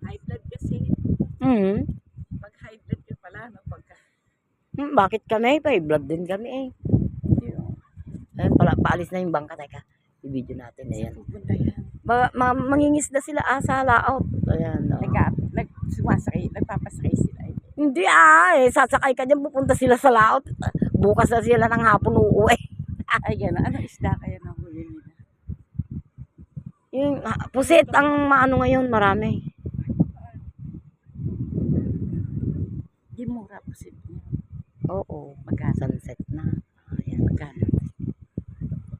High blood kasi. Hmm. Pag high blood ka pala, no? Pagka, Hmm, bakit kami? Pa, blood din kami eh. yun, Ayun, pala, paalis na yung bangka. Teka, i-video natin. Ayan. yan. Ma, ma, mangingisda sila ah, sa laot. Ayan. Oh. Nag, nag, sumasakay, nagpapasakay sila. eh. Hindi ah, eh, sasakay ka dyan, pupunta sila sa laot. Bukas na sila ng hapon uuwi. Ay, gano'n. Anong isda kaya na huli nila? Yung ah, pusit ang maano ngayon, marami. Di mura po sila. Oo, Magkano? sunset na. Ayan. Magkano?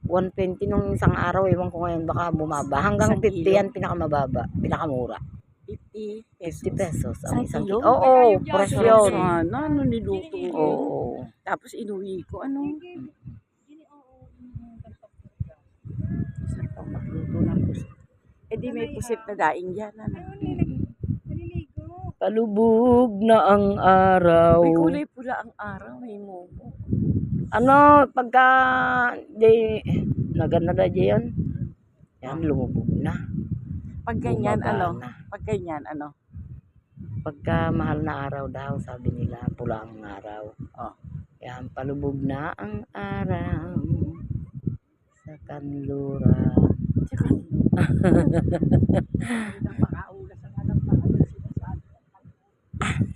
120 nung isang araw, ewan ko ngayon, baka bumaba. Hanggang Isang 50 kilo? yan, pinakamababa, pinakamura. 50 pesos. 50 pesos ang Isang kilo? Oo, fresh yun. Sana, ano niluto ko. Oo. Tapos inuwi ko, ano? Sarap ang magluto ng pusit. Eh di may pusit na daing yan, ano? Palubog na ang araw. May kulay pula ang araw, may momo. Ano, pagka, di, naganda na di yan. Yan, lumubog na. Pag ganyan, Bumaba ano? na. Pag ganyan, ano? Pagka mahal na araw daw, sabi nila, pula ang araw. Oh. Yan, palubog na ang araw sa pa.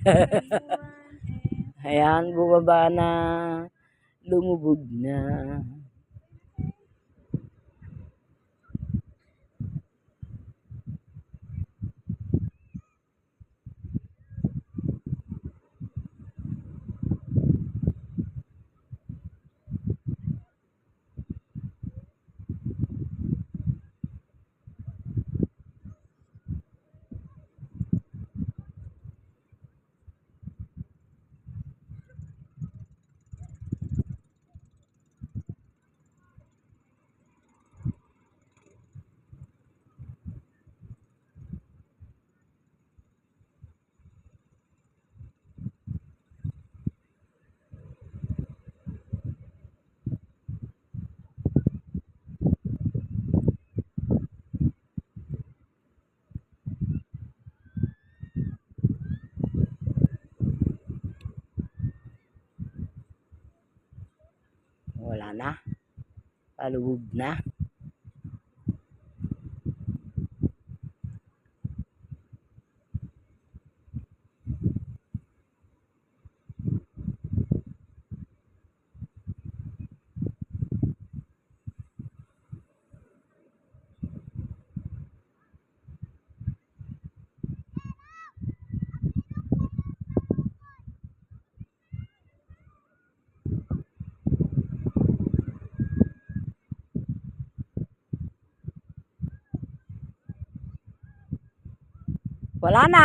Ayan, bumaba na, lumubog na. Wala na. Palubog na. Wala na.